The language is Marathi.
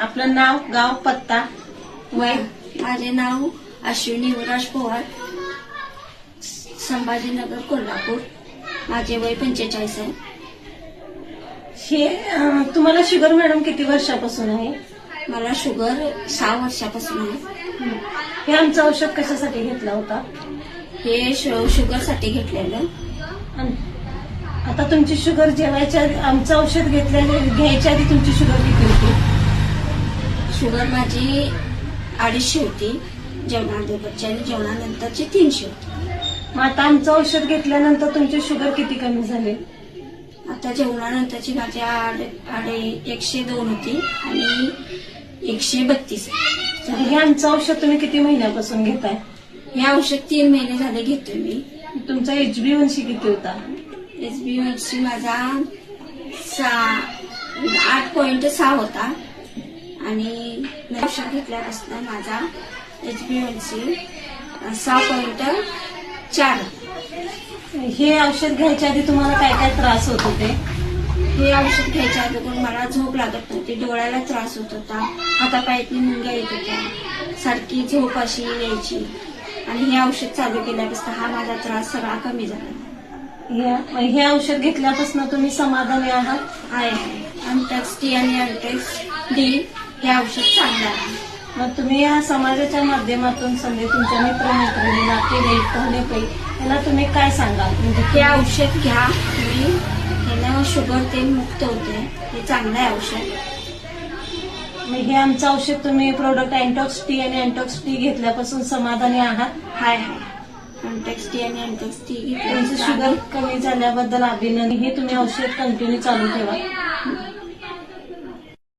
आपलं नाव गाव पत्ता वय? माझे नाव अश्विनी युवराज पवार संभाजीनगर कोल्हापूर. माझे वय पंचेचाळीस आहे. हे अं, तुम्हाला शुगर मॅडम किती वर्षापासून आहे? मला शुगर सहा वर्षापासून आहे. हे आमचं औषध कशासाठी घेतला होता? हे शु- शुगरसाठी घेतलेलं. अन आता तुमची शुगर जेवायच्या आमचं औषध घेतल्या घ्यायच्या आधी तुमची शुगर किती होती? शुगर माझी अडीचशे होती जेवणाअगोदरची आणि जेवणानंतरची तीनशे होती. मग आता आमचं औषध घेतल्यानंतर तुमची शुगर किती कमी झाली? आता जेवणानंतरची माझी आड आडे एकशे दोन होती आणि एकशे बत्तीस. हे आमचं औषध तुम्ही किती महिन्यापासून घेताय? हे औषध तीन महिने झाले घेतोय मी. तुमचा एचबी वंशी किती होता? एस बी सी माझा सहा आठ पॉईंट सहा होता. आणि औषध घेतल्यापासून माझा एच बी एन सी सहा पॉईंट चार. हे औषध घ्यायच्या आधी तुम्हाला काय काय त्रास होत होते? हे औषध घ्यायच्या अगोदर मला झोप लागत नव्हती डोळ्याला त्रास होत होता हातापायातली मुंग्या येत होत्या सारखी झोप अशी यायची. आणि हे औषध चालू केल्यापासून हा माझा त्रास सगळा कमी झाला. हे हे औषध घेतल्यापासून तुम्ही समाधानी आहात? आहे. अँटॅक्स टी आणि अँटॅक्स डी हे औषध चांगलं आहे. मग तुम्ही या समाजाच्या माध्यमातून समजे तुमच्या मित्रमैत्रिणी नातेवाईक पाहुणे पै याला तुम्ही काय सांगाल? म्हणजे हे औषध घ्या. तुम्ही ह्यानं शुगर ते मुक्त होते. हे चांगलं आहे औषध. मग हे आमचं औषध तुम्ही प्रोडक्ट अँटॉक्स टी आणि अँटॉक्स टी घेतल्यापासून समाधानी आहात? हाय हाय. अँटॅक्स टी आणि अँटॅक्स टी तुमचं शुगर कमी झाल्याबद्दल अभिनंदन. हे तुम्ही औषध कंटिन्यू चालू ठेवा.